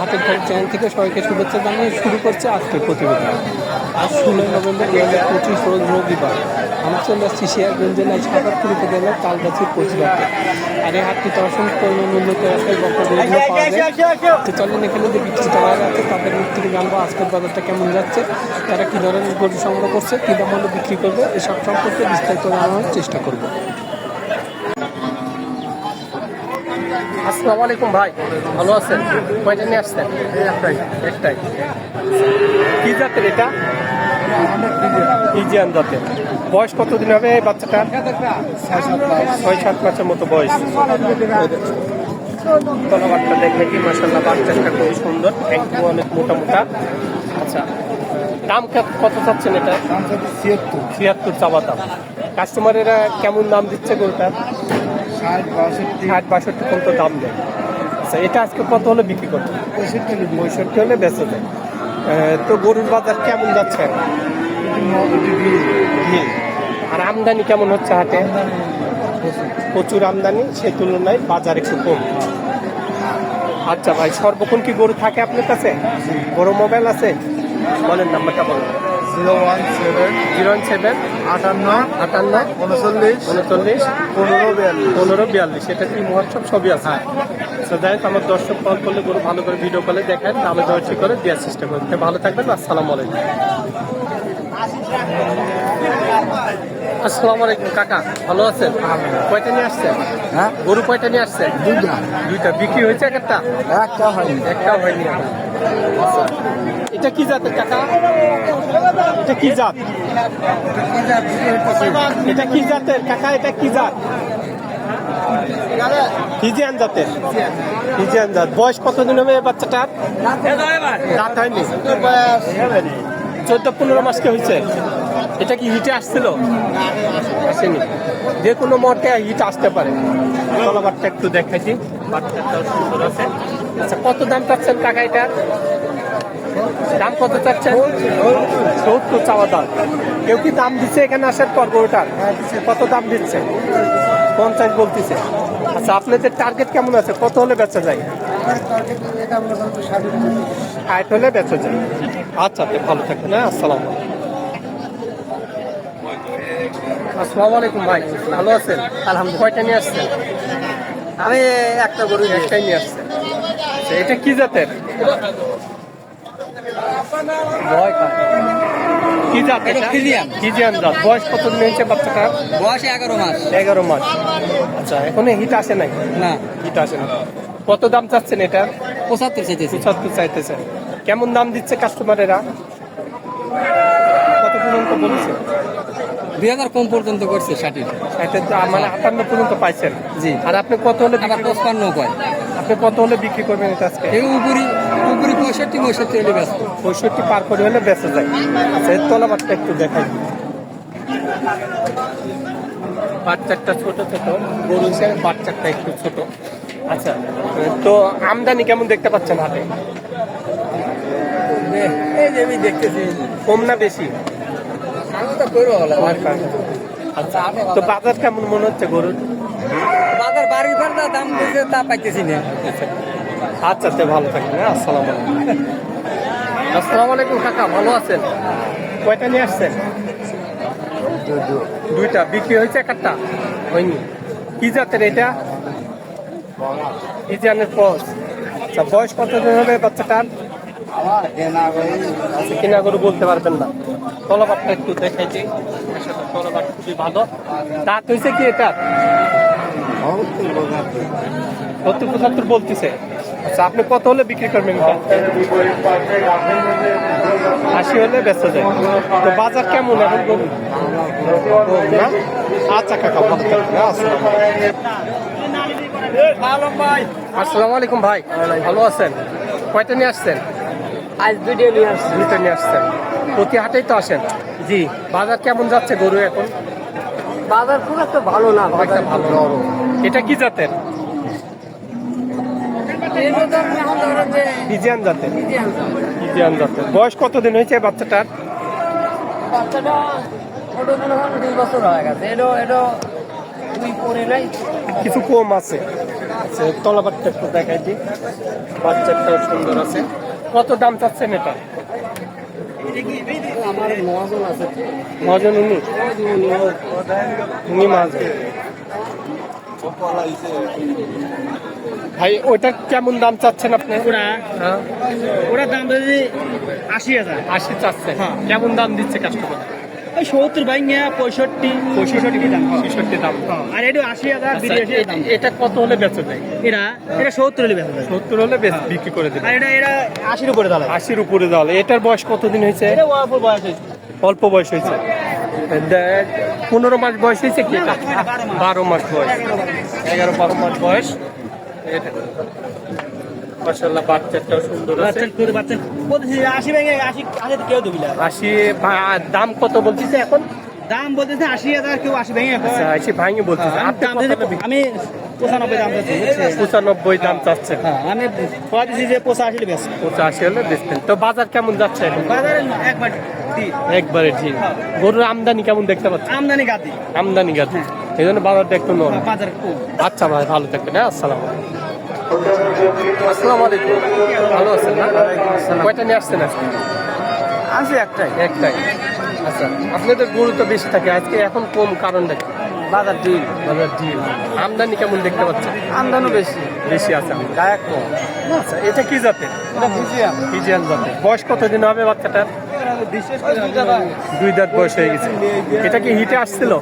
হাতের খবর চ্যানেল থেকে সবাইকে শুভেচ্ছা জানিয়ে শুরু করছে আজকের প্রতিবেদন। আজ ষোলোই নভেম্বর দু হাজার পঁচিশ রোজ রবিবার। আমরা চলে আসছি শেয়ারগঞ্জ জেলায় সাতাত্তর উপজেলার তালগাছির পশুরাতে আর এই হাটটিতে অসংখ্য উন্নত রাস্তায় বক্তব্যগুলো পাওয়া যায়। তো চলেন এখানে যে বিক্রেতারা যাচ্ছে তাদের মুখ থেকে জানব আজকের বাজারটা কেমন যাচ্ছে তারা কী ধরনের গরু সংগ্রহ করছে কী দাম হলে বিক্রি করবে এসব সম্পর্কে বিস্তারিত জানানোর চেষ্টা করব। আসসালামু আলাইকুম ভাই ভালো আছেন? কয়টা নিয়ে আসছেন? একটাই। একটাই। কি জাতের এটা? ইজিয়ান জাতের। বয়স কতদিন হবে এই বাচ্চাটার ছয় সাত মাসের মতো বয়স। তলাবারটা দেখলে কি মাসাল্লাহ বাচ্চাটা খুবই সুন্দর একটু অনেক মোটা মোটা। আচ্ছা দাম কত চাচ্ছেন এটা? ছিয়াত্তর। ছিয়াত্তর চাওয়া দাম। কাস্টমারেরা কেমন দাম দিচ্ছে গরুটার? ষাট বাষট্টি। ষাট বাষট্টি পর্যন্ত দাম দেয়। আচ্ছা এটা আজকে কত হলে বিক্রি করবে পঁয়ষট্টি পঁয়ষট্টি হলে বেঁচে যায় তো গরুর বাজার কেমন যাচ্ছে? আর আমদানি কেমন হচ্ছে হাটে? প্রচুর আমদানি সে তুলনায় বাজার একটু কম। আচ্ছা ভাই সর্বক্ষণ কি গরু থাকে আপনার কাছে? বড় মোবাইল আছে? বলেন নাম্বারটা বলেন। Zero one seven zero one seven আটান্ন আটান্ন উনচল্লিশ উনচল্লিশ পনেরো বিয়াল্লিশ। পনেরো বিয়াল্লিশ। এটা কি মহোৎসব সবই আছে। তো যাই হোক আমার দর্শক কল করলে গরু ভালো করে ভিডিও কলে দেখেন দামে দর্শি করে দেওয়ার চেষ্টা করবেন ভালো থাকবেন আসসালামু আলাইকুম। আসসালামু আলাইকুম কাকা। ভালো আছেন? কয়টা নিয়ে আসছেন? হ্যাঁ? গরু কয়টা নিয়ে আসছেন? দুইটা। দুইটা। বিক্রি হয়েছে একটা? একটা হয়নি। একটাও হয়নি। এটা কি জাতের কাকা? এটা কি জাত? এটা কি জাতের কাকা? এটা কি জাত? ফিজিয়ান জাতের। ফিজিয়ান জাত। বয়স কতদিন হবে বাচ্চাটার? রাত হয়নি। চোদ্দ পনেরো মাসকে হয়েছে? এটা কি হিটে আসছিল? আসেনি। যে কোনো মতে হিট আসতে পারে। তলাবারটা একটু দেখাইছি। আচ্ছা কত দাম চাচ্ছেন কাকা এটার দাম কত চাচ্ছেন? সত্তর চাওয়া দাম। কেউ কি দাম দিচ্ছে এখানে আসার পর গরুটার? কত দাম দিচ্ছে? পঞ্চাশ বলতেছে। আচ্ছা আপনাদের টার্গেট কেমন আছে? কত হলে বেচা যায়? হলে বেচা যায় আচ্ছা ভালো থাকবেন হ্যাঁ? আসসালাম আসসালামু আলাইকুম ভাই ভালো আছেন? আলহামদুলিল্লাহ। কয়টা নিয়ে আসছেন? আমি একটা গরু একটাই নিয়ে আচ্ছা, এটা কি জাতের? কি জাত ফিজিয়ান। ফিজিয়ান জাত। বয়স কত দিন হয়েছে বাচ্চাটার? বয়স এগারো মাস। এগারো মাস। আচ্ছা এখনও হিট আসে নাই? না। হিট আসে না কত দাম চাচ্ছেন এটা? পঁচাত্তর চাইতেছি। পঁচাত্তর চাইতেছে। কেমন দাম দিচ্ছে কাস্টমারেরা? কত পর্যন্ত বলছে? দুই হাজার কম পর্যন্ত করছে ষাটের। ষাটের মানে আটান্ন পর্যন্ত পাইছেন। জি। আর আপনি কত হলে? পঁচপান্ন কয়। আপনি কত হলে বিক্রি করবেন এটা আজকে? এই উপরি উপরি পঁয়ষট্টি পঁয়ষট্টি এলে ব্যস্ত। পঁয়ষট্টি পার করে হলে বেঁচে যায়। আচ্ছা এর তলাবারটা একটু দেখাই। বাচ্চাটা ছোট ছোট গরু হিসেবে বাচ্চাটা একটু ছোট। আচ্ছা তো আমদানি কেমন দেখতে পাচ্ছেন হাতে? এই যে আমি দেখতেছি। কম না বেশি? আচ্ছা তো বাজার কেমন মনে হচ্ছে গরুর? বাজার বাড়ি ভাড়া দাম দিয়েছে তা পাইতেছি না। আচ্ছা তে ভালো থাকবেন হ্যাঁ আসসালাম আলাইকুম। আসসালামু আলাইকুম কাকা ভালো আছেন? কয়টা নিয়ে আসছেন? দুইটা। বিক্রি হয়েছে একটা? হয়নি। কি জাতের এটা? কি জানের পস আচ্ছা বয়স কত দিন হবে বাচ্চাটার? আচ্ছা কিনা করে বলতে পারবেন না। তলবারটা একটু দেখাইছি। তলবার খুবই ভালো। দাঁত হয়েছে কি এটা? সত্তর পঁচাত্তর বলতেছে। আচ্ছা আপনি কত হলে বিক্রি করবেন? আশি হলে বেচা যায়। তো বাজার কেমন এখন? আচ্ছা কাকা আসসালামু আলাইকুম। ভাই। ভালো আছেন? কয়টা নিয়ে আসছেন? আজ ভিডিও নিয়ে আসছি। দুইটা নিয়ে আসছেন। প্রতি হাটেই তো আসেন? জি। বাজার কেমন যাচ্ছে গরু এখন? বাজার খুব একটা ভালো না একটা ভালো। এটা কি জাতের? ফিজিয়ান জাতের। ফিজিয়ান। জাতের। বয়স কতদিন হয়েছে বাচ্চাটার? বাচ্চাটা দুই বছর হয়ে গেছে। এটা এটা তুই পরে নাই কিছু কম আছে। তলাবারটা একটু দেখাই দিই। বাচ্চাটাও সুন্দর আছে। কত দাম চাচ্ছেন এটা? আমার মহাজন আছে মহাজন উনি? উনি মহাজন। ভাই ওটা কেমন দাম চাচ্ছেন আপনি? ওরা ওরা দাম যদি আশি হাজার। আশি চাচ্ছেন। হ্যাঁ। কেমন দাম দিচ্ছে কাস্টমার ওই সত্তর ভাইঙ্গা পঁয়ষট্টি। পঁয়ষট্টি দাম ছেষট্টি দাম আর এটা আশি হাজার আচ্ছা, দাম। এটা কত হলে বেচা যায়? এরা এটা সত্তর হলে বেচা যায়। সত্তর হলে বেশ বিক্রি করে দেবে আর এটা এটা আশির উপরে দাঁড়ায়। আশির উপরে দেওয়া এটার বয়স কতদিন হয়েছে? এটা অল্প বয়স হয়েছে। অল্প বয়স হয়েছে। পনেরো মাস বয়স হয়েছে কি? বারো মাস বয়স। এগারো বারো মাস বয়স। এটা। মাসাল্লাহ বাচ্চাটাও সুন্দর আছে। বাচ্চা বাচ্চা। বলতেছি আশি ভেঙে আশি আশি কেউ দেবি না আশি ভা- দাম কত বলতেছে এখন? দাম বলতেছে আশি হাজার কেউ আশি ভেঙে আচ্ছা আশি ভাঙি বলতেছে। আমি দাম বিক্রি- আমি দাম চাচ্ছি হ্যাঁ আমি পড়া দিচ্ছি যে পঁচাশি বেশ। হলে তো বাজার কেমন যাচ্ছে এখন? বাজারে একবার একবারে ঠিক। গরুর আমদানি কেমন দেখতে পাচ্ছেন? আমদানি গাদি। আমদানি গাছ এই জন্য বাজারটা একটু নরম। বাজার আচ্ছা ভাই ভালো থাকবেন হ্যাঁ আসসালাম আসসালামু আলাইকুম। ভালো আছেন না? কয়টা নিয়ে আসছেন আজকে? আছে একটাই। একটাই। আচ্ছা আপনাদের গরু তো বেশি থাকে আজকে এখন কম কারণটা কি? বাজার দিন বাজার ডিল আমদানি কেমন দেখতে পাচ্ছেন? আমদানি বেশি। বেশি আছে গায়ে কম। আচ্ছা এটা কি এটা বুঝিয়া ফিজিয়ান জাতের। বয়স কতদিন হবে বাচ্চাটার? দুই দাঁত বয়স। হয়ে গেছে। এটা কি হিটে আসছিল?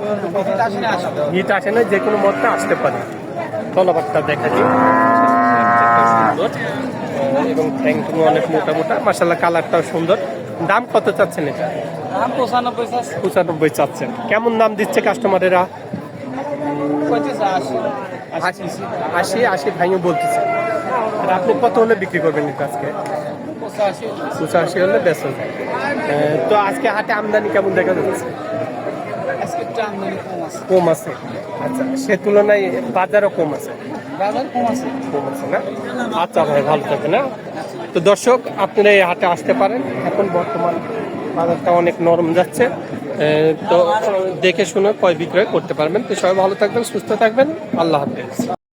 হিট আসে না যে কোনো মতটা আসতে পারে। তলাবারটা দেখা দিই সুন্দর। এবং ঠ্যাংটুকু অনেক মোটা মোটা মাসাল্লাহ কালারটাও সুন্দর। দাম কত চাচ্ছেন এটা? দাম পঁচানব্বই পঁচানব্বই চাচ্ছেন। কেমন দাম দিচ্ছে কাস্টমারেরা আশি। আশি ভাইও বলতেছে। আর আপনি কত হলে বিক্রি করবেন এটা আজকে? পঁচাশি। হলে বেশ তো আজকে হাটে আমদানি কেমন দেখা যাচ্ছে? কম আছে। আচ্ছা সে তুলনায় বাজারও কম আছে। আচ্ছা ভাই, ভালো থাকে না তো দর্শক, আপনারা এই হাটে আসতে পারেন। এখন বর্তমান বাজারটা অনেক নরম যাচ্ছে। তো দেখে শুনে কয় বিক্রয় করতে পারবেন। তো সবাই ভালো থাকবেন, সুস্থ থাকবেন। আল্লাহ হাফেজ।